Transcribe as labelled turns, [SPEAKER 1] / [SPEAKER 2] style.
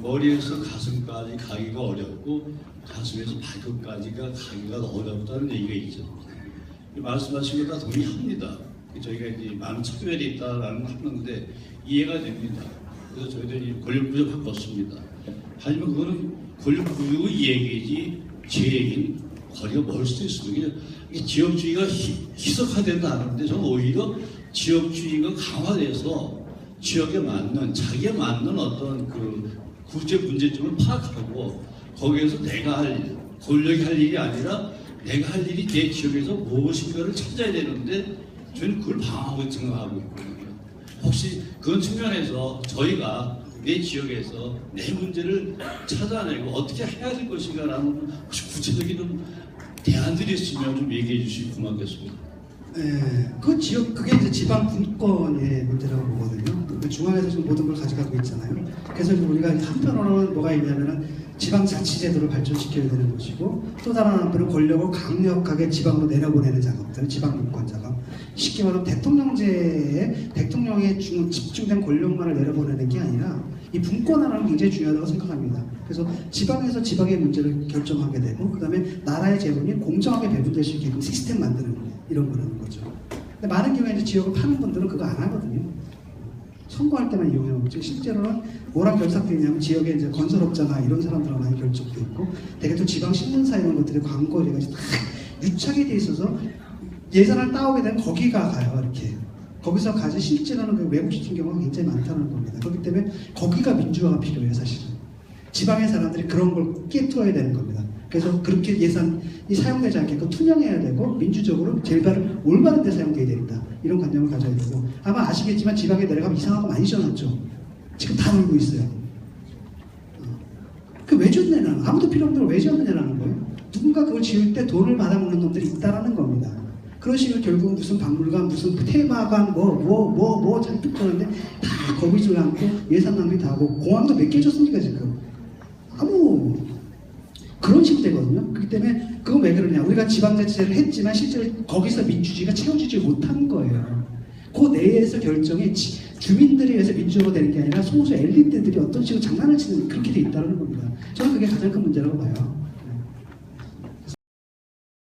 [SPEAKER 1] 머리에서 가슴까지 가기가 어렵고 가슴에서 발끝까지가 가기가 어렵다는 얘기가 있죠. 이 말씀하신 거다 동의합니다. 저희가 이제 많은 차별이 있다라는 걸 하는데 이해가 됩니다. 그래서 저희들이 권력 부족한 것입니다. 하지만 그거는 권력 부족의 얘기지 제 얘기는 거리가 멀 수도 있습니다. 지역주의가 희, 희석화된다는데 저는 오히려 지역주의가 강화돼서 지역에 맞는 자기에 맞는 어떤 그 구제 문제점을 파악하고 거기에서 내가 할 일, 권력이 할 일이 아니라 내가 할 일이 내 지역에서 무엇인가를 찾아야 되는데 저는 그걸 방황하고 생각하고 있거든요. 혹시 그런 측면에서 저희가 내 지역에서 내 문제를 찾아내고 어떻게 해야 될 것인가라는 혹시 구체적인 좀 대안들이 있으면 좀 얘기해 주시면 고맙겠습니다.
[SPEAKER 2] 예, 그 지역 그게 이제 지방 분권의 문제라고 보거든요. 그 중앙에서 지금 모든 걸 가져가고 있잖아요. 그래서 우리가 한편으로는 뭐가 있냐면은 지방 자치제도를 발전시켜야 되는 것이고 또 다른 한편은 권력을 강력하게 지방으로 내려보내는 작업들, 지방 분권 작업. 쉽게 말하면 대통령제에 대통령의 중, 집중된 권력만을 내려보내는 게 아니라 이 분권화라는 게 굉장히 중요하다고 생각합니다. 그래서 지방에서 지방의 문제를 결정하게 되고 그 다음에 나라의 재원이 공정하게 배분될 수 있게끔 시스템 만드는 거 이런 거라는 거죠. 근데 많은 경우에 이제 지역을 파는 분들은 그거 안 하거든요. 선거할 때만 이용해요. 즉 실제로는 뭐랑 결탁되냐면 지역에 이제 건설업자나 이런 사람들하고 많이 결집돼 있고 되게 또 지방 신문사 이런 것들이 광고 이런 것이 다 유착이 돼 있어서 예산을 따오게 되면 거기가 가요 이렇게 거기서 가지 실제로는 그 외국 시킨 경우가 굉장히 많다는 겁니다. 그렇기 때문에 거기가 민주화가 필요해요 사실은. 지방의 사람들이 그런 걸 깨뚫어야 되는 겁니다. 그래서 그렇게 예산이 사용되지 않게끔 투명해야 되고 민주적으로 바른 올바른 데 사용돼야 된다. 이런 관념을 가져야 되고 아마 아시겠지만 지방에 내려가면 이상한 거 많이 지어놨죠. 지금 다 놀고 있어요. 그왜 줬냐는 아무도 필요 없는 걸왜 지었느냐라는 거예요. 누군가 그걸 지을 때 돈을 받아먹는 놈들이 있다라는 겁니다. 그런 식으로 결국 무슨 박물관, 무슨 테마관, 뭐, 뭐, 뭐, 뭐 잔뜩 그러는데 다 거기질 않고 예산 낭비 다 하고 공항도 몇 개 줬습니까 지금? 아무 그런 식으로 되거든요. 그렇기 때문에 그건 왜 그러냐? 우리가 지방자치제를 했지만 실제로 거기서 민주주의가 채워지지 못한 거예요. 그 내에서 결정이 지- 주민들에 의해서 민주적으로 되는 게 아니라 소수 엘리트들이 어떤 식으로 장난을 치는 그렇게 돼 있다는 겁니다. 저는 그게 가장 큰 문제라고 봐요.